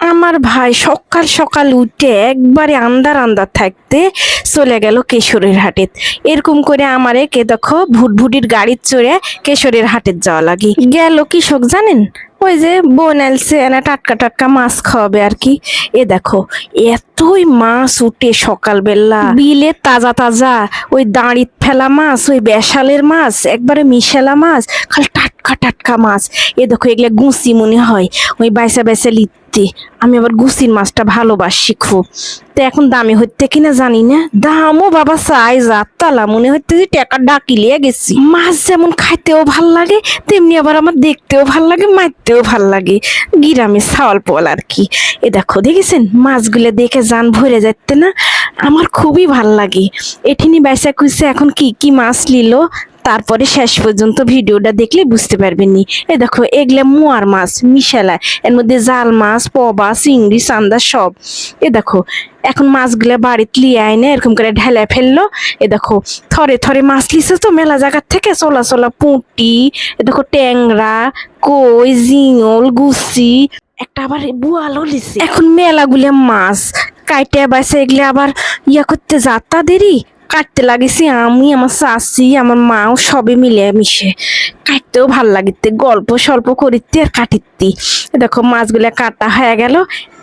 আমার ভাই সকাল সকাল উঠে একবারে আন্দার আন্দার থাকতে চলে গেল কেশরের হাটে। এরকম করে আমারে কে দেখো ভুটভুটির গাড়ির চড়ে কেশরের হাটে যাওয়া লাগে। গেল কৃষক জানেন? ওই যে বোন এলসে এনা টাটকা টাটকা মাছ খাওয়াবে আর কি। এ দেখো, এতই মাছ উঠে সকালবেলা। বিলে তাজা তাজা ওই দাঁড়িত ফেলা মাছ, ওই বেশালের মাছ, একবারে মিশালা মাছ, খালি টাটকা টাটকা টাটকা মাছ। এ দেখো, এগুলো গুঁসি মনে হয়। ওই বাইসা বাইসা লিখতে আমি আবার গুছির মাছটা ভালোবাসি খুব। তো এখন দামি হইতে কিনা জানি না। দামও বাবা চাই যাত্তালা মনে হইতে যে টাকা ডাকিলিয়ে গেছি। মাছ যেমন খাইতেও ভালো লাগে, তেমনি আবার আমার দেখতেও ভালো লাগে, মারতেও ভালো লাগে। গিরামে ছাওয়াল পোয়াল আর কি। এ দেখো, দেখেছেন? মাছগুলো দেখে যান ভরে যাচ্ছে না। আমার খুবই ভালো লাগে। এঠিনি বাইসা কুইসে এখন কি কি মাছ নিল তারপরে শেষ পর্যন্ত ভিডিওটা দেখলে বুঝতে পারবেন নি এ দেখো, এগুলা মোয়ার মাছ, মিশালা, এর মধ্যে জাল মাছ পবা চিংড়ি চান্দা সব। এ দেখো, এখন মাছগুলো বাড়িতে লিয়ে আয় না, এরকম করে ঢেলে ফেলল। এ দেখো, থরে থরে মাছ লিছে তো মেলা জায়গার থেকে, চলা চলা পুঁটি, এ দেখো ট্যাংরা, কই, জিঙল, গুছি, একটা আবার বুয়ালও লিছে। এখন মেলাগুলো মাছ কাইটে বাইসে এগুলো আবার ইয়া করতে যাত্রা দেরি? কাটতে লাগিছি, আমি, আমার শাশি আমার মাও সবে মিলে মিশে। কাটতেও ভালো লাগিতে, গল্প স্বল্প করিতে আর কাটিতে। দেখো, মাছগুলা কাটা হয়ে গেল।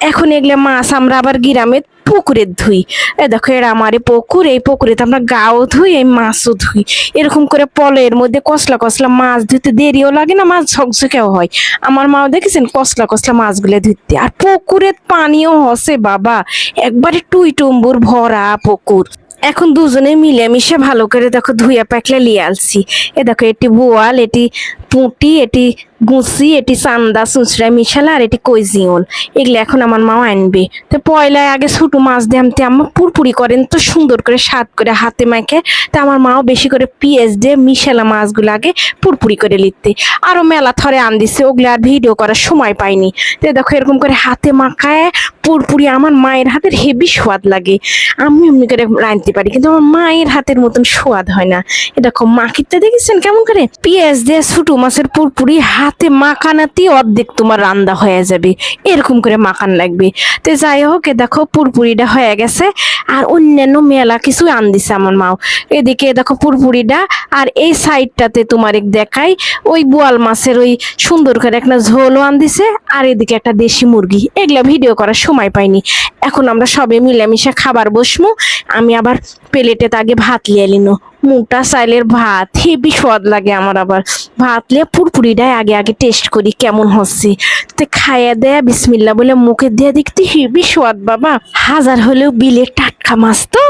এখন এগুলা মাছ আমরা আবার গ্রামে পুকুরে ধুই। এ দেখো, এর আমারে পুকুর, এই পুকুরেতে আমরা গাও ধুই, এই মাছও ধুই। এরকম করে পলের মধ্যে কসলা কসলা মাছ ধুতে দেরিও লাগে না, মাছ ঝকঝকেও হয়। আমার মাও দেখেছেন কসলা কসলা মাছগুলো ধুতে আর পুকুরের পানিও হসে বাবা, একবারে টুই টুম্বুর ভরা পুকুর। এখন দুজনে মিলেমিশে ভালো করে দেখো ধুইয়া প্যাকলে লিয়ে আলছি এ দেখো, এটি বোয়াল, এটি পুঁটি এটি গুছি, এটি চান্দা চুচড়া মিশালা আর এটি কইজিওল। এগুলো এখন আমার মা আনবে। তো পয়লায় আগে ছোটো মাছ দিয়ামতে আমার পুরপুরি করেন তো সুন্দর করে স্বাদ করে হাতে মাখে। তা আমার মাও বেশি করে পিঁয়াজ দিয়ে মিশালা মাছগুলো আগে পুরপুরি করে লিখতে। আরও মেলা থরে আন দিছে, ওগুলো আর ভিডিও করার সময় পাইনি। তো দেখো এরকম করে হাতে মাখায়, পুরপুরি আমার মায়ের হাতের হেভি স্বাদ লাগে। আমি এমনি করে রাঁধতে পারি, কিন্তু আমার মায়ের হাতের মতন স্বাদ হয় না। এ দেখো মাখিতে দেখেছেন কেমন করে? পেঁয়াজ দিয়ে ছোটো মাছের পুরপুরি হাতে মাখানাতি অর্ধেক তোমার রান্দা হয়ে যাবে। এরকম করে মাখান লাগবে। তো যাই হোক, এ দেখো পুরপুরিটা হয়ে গেছে। আর অন্যান্য মেলা কিছু আন দিছে আমার মাও। এদিকে দেখো পুরপুরিটা, আর এই সাইডটাতে তোমার এক দেখাই, ওই বোয়াল মাছের ওই সুন্দর করে একটা ঝোলও আন দিছে আর এদিকে একটা দেশি মুরগি। এগুলা ভিডিও করার সময় পাইনি। এখন আমরা সবে মিলেমিশে খাবার বসমু। আমি আবার প্লেটে আগে ভাত লিয়ে লিনো মোটা চাইলের ভাত, হেবি সোয়াদ লাগে আমার আবার। ভাত লিয়ে পুরপুরিটাই আগে আগে টেস্ট করি কেমন হচ্ছে। তো খাইয়া দেয়া বিসমিল্লা বলে মুখে দেয়া দেখতে হেবি সোয়াদ বাবা। হাজার হলেও বিলের টাটকা মাছ তো।